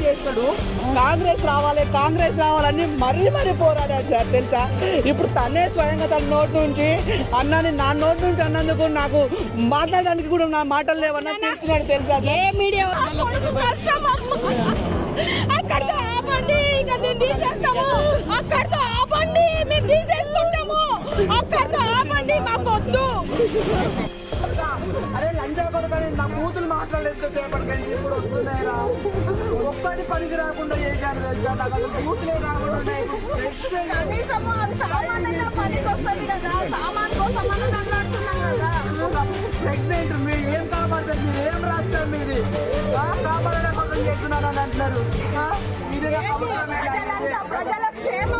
చేస్తాడు. కాంగ్రెస్ రావాలి కాంగ్రెస్ రావాలని మరీ మరీ పోరాడాడు సార్ తెలుసా? ఇప్పుడు తనే స్వయంగా తన నోటి నుంచి అన్నని నా నోటి నుంచి అన్నందుకు నాకు మాట్లాడడానికి కూడా నా మాటలు లేవన్నా తెలుస్తున్నాడు తెలుసా? ఏ మీడియా అక్కడితో ఆపండి ఇక మేము తీసేస్తాము. అక్కడితో ఆపండి మేము తీసేసుకుంటాము అక్కడితో ఆపండి మాకు వద్దు అరే లంచా కొడకని నా కూతురు మాట్లాడలేదు చేపట్టండి ఇప్పుడు వస్తున్నాయిరా. ఒక్కటి పనికి రాకుండా చేశారు తెలుసా? నాకు అసలు కూతురే రాకుండా. కనీసం అది సామాన్యంగా పనికి వస్తుంది కదా. సామాన్ కోసం మనం మాట్లాడుతున్నాం కదా. ప్రెగ్నెంట్ మీరు ఏం కాపాడతారు? మీరు ఏం రాష్ట్రం మీది? ఆ, కాపాడడం కోసం చేస్తున్నాను అని అంటున్నారు ప్రజలంతా ప్రజల క్షేమం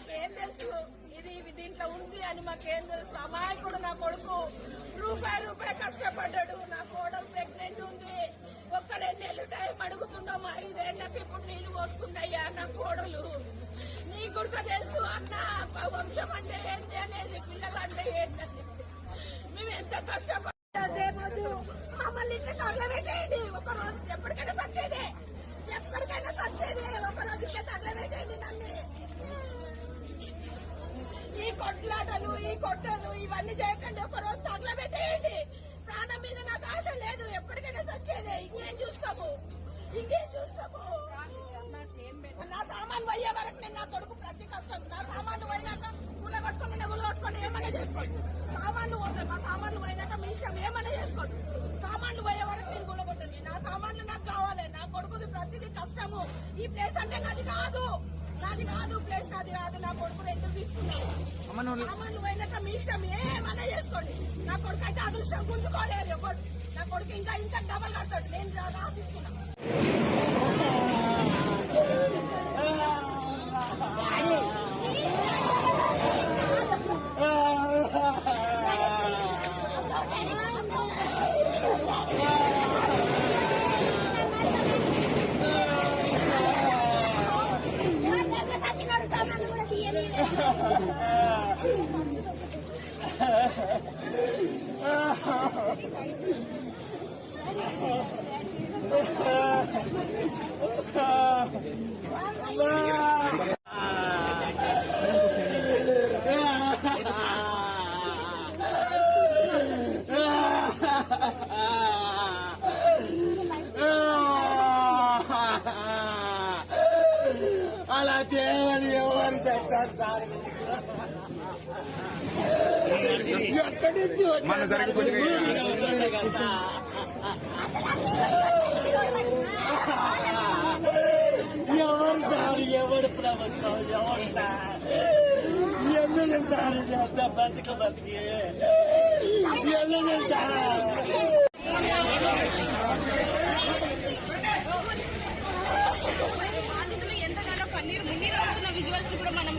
మాకేం తెలుసు? ఇది ఇది దీంట్లో ఉంది అని మాకేం తెలుసు అమాయకుడు నా కొడుకు రూపాయి రూపాయి కష్టపడ్డాడు. నా కోడలు ప్రెగ్నెంట్ ఉంది. ఒక్క రెండేళ్ళు టైం అడుగుతున్నాం ఐదేళ్ళకి ఇప్పుడు నీళ్ళు పోసుకుందయ్యా నా కోడలు. నీ గుర్క తెలుసు అన్న వంశం అంటే ఏంటి అనేది పిల్లలు అంటే ఏంటని మేము ఎంత కష్టపడ్డదేమోదు మమ్మల్ని ఇంటి తగలబెట్టేయండి ఒక రోజు ఎప్పటికైనా సచ్చేదే. ఎప్పటికైనా సచ్చేదే. ఒక రోజు ఇంకా తగలబెట్టేయండి నన్ను. ఈ కొట్లాటలు ఈ కొట్టలు ఇవన్నీ చేయకండి. ఒక రోజు తగలబెట్టేయండి. ప్రాణం మీద నాకు ఆశ లేదు. ఎప్పటికైనా సచ్చేదే. ఇంకేం చూస్తాము? ఇంకేం చూస్తాము? నా సామాన్ పోయే వరకు నేను నా కొడుకు ప్రతి కష్టం నా సామాన్లు పోయినాక కూల కొట్టుకొని గుల కొట్టుకొని ఏమైనా చేసుకోండి. సామాన్లు పోతాయి మా సామాన్లు పోయినాక మీ ఇష్టం ఏమైనా చేసుకోండి. సామాన్లు పోయే వరకు నేను కూల కొట్టండి నా సామాన్లు నాకు కావాలి. నా కొడుకుది ప్రతిదీ కష్టము. ఈ ప్లేస్ అంటే నాది కాదు. నాది కాదు ప్లేస్ నాది కాదు. నా కొడుకు రెండు తీసుకున్నాను పోయినాక మీ ఇష్టం చేసుకోండి. నా కొడుకు అయితే అదృష్టం గుంజుకోలేరు ఒకటి నా కొడుకు ఇంకా ఇంకా డబల్ కడతాడు. నేను రాసిస్తున్నాను అలా చేయమని ఎవరు చెప్తారు సార్ ఎక్కడి నుంచి మన సరికి కొంచెం ఎవరు సార్ ఎవరు ప్రభుత్వం ఎవరు సార్ ఎందుకు సార్ ఎంత బతిక బతికి ఎందుకు సార్ పన్నీర్ మున్నీర్ మున్నీరు అవుతున్న విజువల్స్ కూడా మనం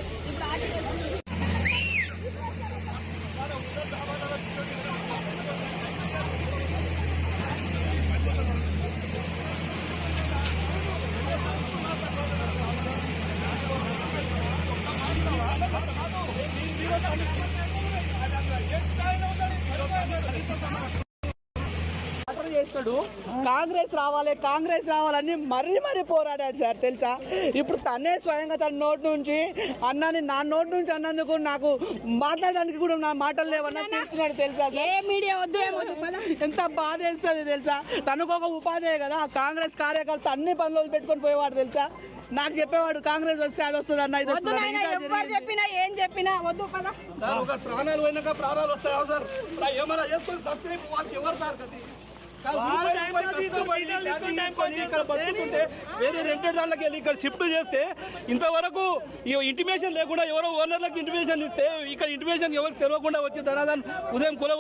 చేస్తాడు. కాంగ్రెస్ రావాలి కాంగ్రెస్ రావాలని మరీ మరీ పోరాడాడు సార్ తెలుసా? ఇప్పుడు తనే స్వయంగా తన నోటి నుంచి అన్నని నా నోటి నుంచి అన్నందుకు నాకు మాట్లాడడానికి కూడా నా మాటలు లేవన్నా చెప్తున్నాడు తెలుసా సార్? ఏ మీడియా వద్దు ఏమొద్దు పద. ఎంత బాధ వేస్తుంది తెలుసా? తనకు ఒక ఉపాధే కదా కాంగ్రెస్ కార్యకర్త అన్ని పనులు పెట్టుకొని పోయేవాడు తెలుసా? నాకు చెప్పేవాడు కాంగ్రెస్ వస్తే అది వస్తుంది అన్న ఇది వస్తుంది. చెప్పినా ఏం చెప్పినా వద్దు పద. సార్ ఒక ప్రాణాలు పోయినాక ప్రాణాలు వస్తాయా సార్? ఏమైనా చేసుకొని తప్పే వాళ్ళకి ఎవరు సార్ గతి? ఇక్కడ బతుకుంటే వేరే రెంటెడ్ దాంట్లోకి వెళ్ళి ఇక్కడ షిఫ్ట్ చేస్తే ఇంతవరకు ఈ ఇంటిమేషన్ లేకుండా ఎవరో ఓనర్లకు ఇంటిమేషన్ ఇస్తే ఇక్కడ ఇంటిమేషన్ ఎవరికి తెలియకుండా వచ్చి ధనాదాన్ని ఉదయం కూల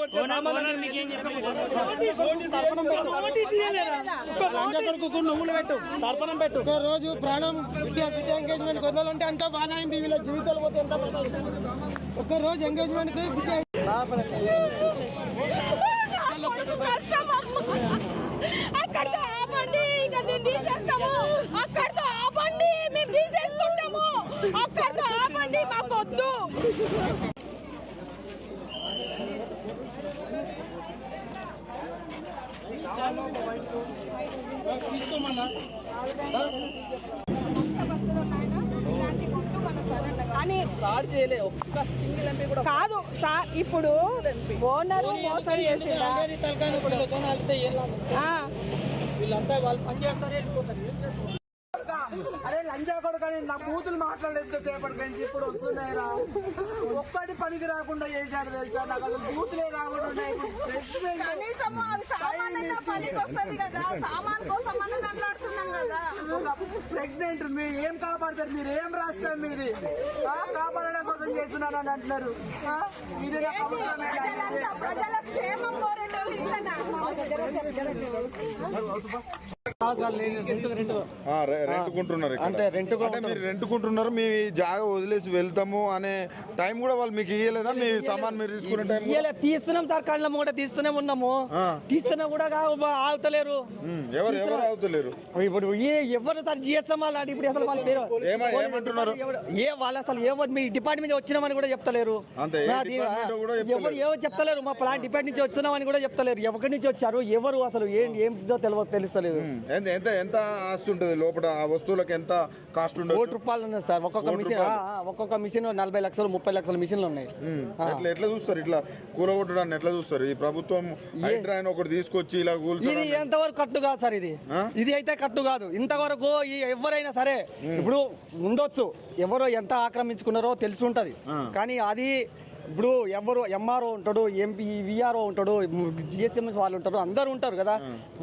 నువ్వులు పెట్టు. తర్పణం పెట్టు. ఒక రోజు ప్రాణం విద్యా విద్యా ఎంగేజ్మెంట్ వదలాలంటే అంత బాధ అయింది. వీళ్ళ జీవితాలు పోతే ఎంత బాధ. ఒక్క రోజు ఎంగేజ్మెంట్ విద్యా కష్టం అక్కడితో ఆపండి ఇక మేము తీసేస్తాము అక్కడితో ఆపండి మేము తీసేసుకుంటాము అక్కడితో ఆపండి మాకు వద్దు తీసుకోమన్నా కాదు సార్ ఇప్పుడు ఓనరు మోసం చేసిందా. వీళ్ళంతా వాళ్ళు పని చేస్తారు వెళ్ళిపోతారు ఏం చేస్తారు? అరే లంజా కొడుకని నా బూతులు మాట్లాడలేదు చేపటి పెంచి ఇప్పుడు వస్తున్నాయిరా. ఒక్కటి పనికి రాకుండా చేశాడు తెలుసా? నాకు అసలు బూతులే రాకుండా ప్రెగ్నెంట్ మీరు ఏం కాపాడతారు? మీరు ఏం రాష్ట్రం మీది? కాపాడడం కోసం చేస్తున్నానని అంటున్నారు. ఇది ప్రజల క్షేమం కోరేటోళ్ళు రెంట్కుంటున్నారు. అంతే, మీరు రెంట్కుంటున్నారు మీ జాగా వదిలేసి వెళ్తాము అనే టైం కూడా వాళ్ళు మీకు ఇయ్యలేదా? మీ సామాన్ మీరు తీసుకునే టైం తీస్తున్నాం సార్ కళ్ళ కూడా తీస్తూనే ఉన్నాము. ఆ. తీస్తున్నా కూడా ఆగుతలేరు. ఎవరు ఎవరు అవుతలేరు ఇప్పుడు ఏ- ఎవరు సార్ జిఎస్ఎం వాళ్ళు ఇప్పుడు అసలు వాళ్ళ పేరు ఏమ- ఏమంటున్నారు? ఎవరు- ఏ వాళ్ళు అసలు ఎవరు మీ డిపార్ట్మెంట్ వచ్చినామని కూడా చెప్తలేరు. ఎవరు ఎవరు చెప్తలేరు? మా ప్లాంట్ డిపార్ట్ నుంచి వచ్చినామని కూడా చెప్తలేరు. ఎవరి నుంచి వచ్చారు? ఎవరు అసలు ఏం ఏంటిదో తెలియ తెలుస్తలేదు. ఎంత ఎంత ఎంత ఆస్తి ఉంటుంది లోపల? ఆ వస్తువులకు ఎంత కాస్ట్ కోటి ఉండదు రూపాయలు ఉన్నాయి సార్. ఒక్కొక్క కోటి మిషన్ రూపాయలు. ఆ, ఆ, ఒక్కొక్క మిషన్ నలభై లక్షలు ముప్పై లక్షల మిషన్లు ఉన్నాయి. ఆ. ఎట్లా ఎట్లా చూస్తారు? ఇట్లా కూలగొట్టడాన్ని ఎట్లా చూస్తారు? ఈ ప్రభుత్వం హైడ్రా అని ఒకటి తీసుకొచ్చి ఇలా ఇది కూల్చడం ఎంతవరకు కట్టు కాదు సార్ ఇది. ఆ? ఇది అయితే కట్టు కాదు. ఇంతవరకు ఈ ఎవరైనా సరే ఇప్పుడు ఉండొచ్చు. ఎవరో ఎంత ఆక్రమించుకున్నారో తెలిసి ఉంటది. కానీ అది ఇప్పుడు ఎవరు ఎంఆర్ఓ ఉంటాడు ఎంపీ విఆర్ఓ ఉంటాడు జిఎస్ఎంఎస్ వాళ్ళు ఉంటారు అందరూ ఉంటారు కదా.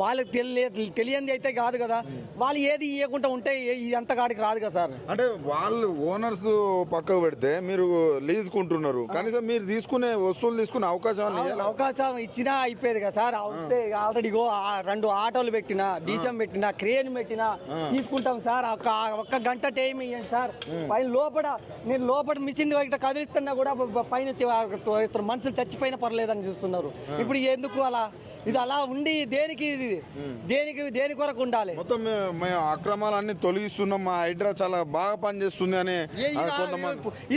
వాళ్ళకి తెలియ తెలియంది అయితే కాదు కదా. వాళ్ళు ఏది ఇవ్వకుండా ఉంటే అంత కాడికి రాదు కదా సార్. అంటే వాళ్ళు ఓనర్స్ పక్కకు పెడితే మీరు లీజ్ కుంటున్నారు కనీసం మీరు తీసుకునే వస్తువులు తీసుకునే అవకాశం? అవకాశం ఇచ్చినా అయిపోయేది కదా సార్. వస్తే ఆల్రెడీ రెండు ఆటోలు పెట్టినా డీజం పెట్టినా క్రేన్ పెట్టినా తీసుకుంటాం సార్. ఒక ఒక్క గంట టైం ఇవ్వండి సార్. పైన లోపల నేను లోపల మిషన్ కదిలిస్తున్నా కూడా పైన తోయిస్తారు. మనుషులు చచ్చిపోయిన పర్లేదని చూస్తున్నారు ఇప్పుడు ఎందుకు అలా ఇది అలా ఉండి దేనికి ఇది? దేనికి దేని కొరకు ఉండాలి? మొత్తం మేము అక్రమాలన్నీ తొలగిస్తున్నాం. మా హైడ్రా చాలా బాగా పనిచేస్తుంది అని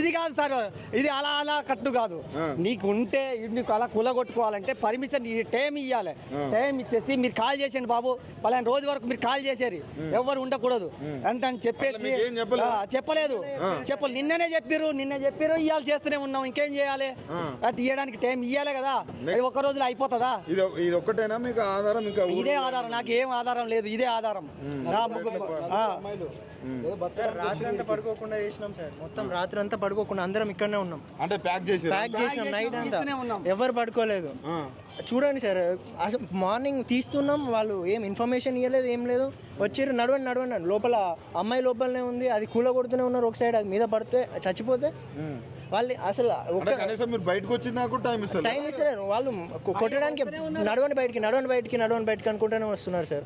ఇది కాదు సార్ ఇది అలా అలా కట్టు కాదు. నీకు ఉంటే నీకు అలా కులగొట్టుకోవాలంటే పర్మిషన్ టైం ఇవ్వాలి టైం ఇచ్చేసి మీరు కాల్ చేసేయండి బాబు. పలానా రోజు వరకు మీరు కాల్ చేసేది ఎవరు ఉండకూడదు. అంత అని చెప్పేసి చెప్పలేదు? చెప్పలేదు. నిన్ననే చెప్పారు నిన్న చెప్పారు ఇవాళ చేస్తూనే ఉన్నాం. ఇంకేం చేయాలి? అది తీయడానికి టైం ఇవ్వాలి కదా. ఒక రోజులో అయిపోతుందా? ఇది ఒక్కటేనా? మీకు ఆధారం ఇంకా ఇదే ఆధారం నాకు ఏం ఆధారం లేదు ఇదే ఆధారం. నా ముగ్గురు- ఆ. రాత్రి అంతా పడుకోకుండా చేసినాం సార్. మొత్తం రాత్రి అంతా పడుకోకుండా అందరం ఇక్కడనే ఉన్నాం. అంటే ప్యాక్ చేసి ప్యాక్ చేసినాం నైట్ అంతా. ఎవరు పడుకోలేదు. చూడండి సార్ అసలు మార్నింగ్ తీస్తున్నాం వాళ్ళు ఏం ఇన్ఫర్మేషన్ ఇవ్వలేదు ఏం లేదు. వచ్చారు నడవండి నడవండి. లోపల అమ్మాయి లోపలనే ఉంది అది కూల కొడుతూనే ఉన్నారు ఒక సైడ్ అది మీద పడితే చచ్చిపోతే వాళ్ళు అసలు మీరు బయటకు వచ్చిందా కూడా టైం ఇస్తారు టైం ఇస్తున్నారు వాళ్ళు కొట్టడానికి నడవండి బయటికి నడవండి బయటికి నడవండి బయటికి అనుకుంటూనే వస్తున్నారు సార్.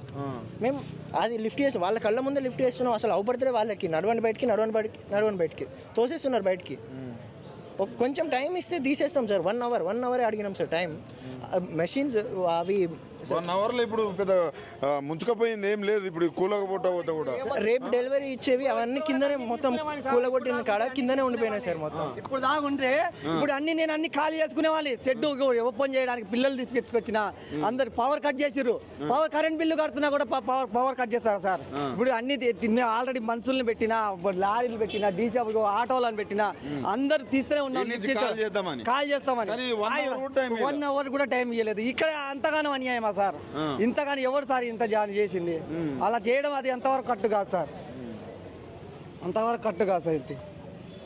మేము అది లిఫ్ట్ చేసి వాళ్ళ కళ్ళ ముందే లిఫ్ట్ చేస్తున్నాం. అసలు అవుపడితే వాళ్ళకి నడవండి బయటికి నడవండి బయటికి నడవండి బయటికి. తోసేస్తున్నారు బయటికి. కొంచెం టైం ఇస్తే తీసేస్తాం sir. One hour one hour అడిగినాం సార్ టైం. మెషిన్స్ అవి వన్ అవర్లో ఇప్పుడు పెద్ద ముంచుకపోయింది ఏం లేదు. ఇప్పుడు కూలకపోతా పోతే కూడా. రేపు డెలివరీ ఇచ్చేవి అవన్నీ కిందనే మొత్తం కూలగొట్టిన కాడ కిందనే ఉండిపోయినాయి సార్ మొత్తం. ఇప్పుడు దాగుంటే ఇప్పుడు అన్ని నేను అన్ని ఖాళీ చేసుకునే వాళ్ళు షెడ్ ఓపెన్ చేయడానికి పిల్లలు తీసుకొచ్చిన అందరు పవర్ కట్ చేసిర్రు. పవర్ కరెంట్ బిల్లు కడుతున్నా కూడా పవర్ పవర్ కట్ చేస్తారు సార్? ఇప్పుడు అన్ని ఆల్రెడీ మనుషుల్ని పెట్టినా లారీలు పెట్టినా డీసీ ఆటోలను పెట్టినా అందరు తీస్తూనే ఉన్నాం దీని నుంచి కాల్ చేద్దామని. కాల్ చేస్తామని. వన్ అవర్ కూడా టైం ఇవ్వలేదు ఇక్కడ అంతగానో అన్యాయమా సార్. ఇంతగానో ఎవరు సార్ ఇంత జాయిన్ చేసింది? అలా చేయడం అది ఎంతవరకు కట్టు కాదు సార్. అంతవరకు కట్టు కాదు సార్ ఇది.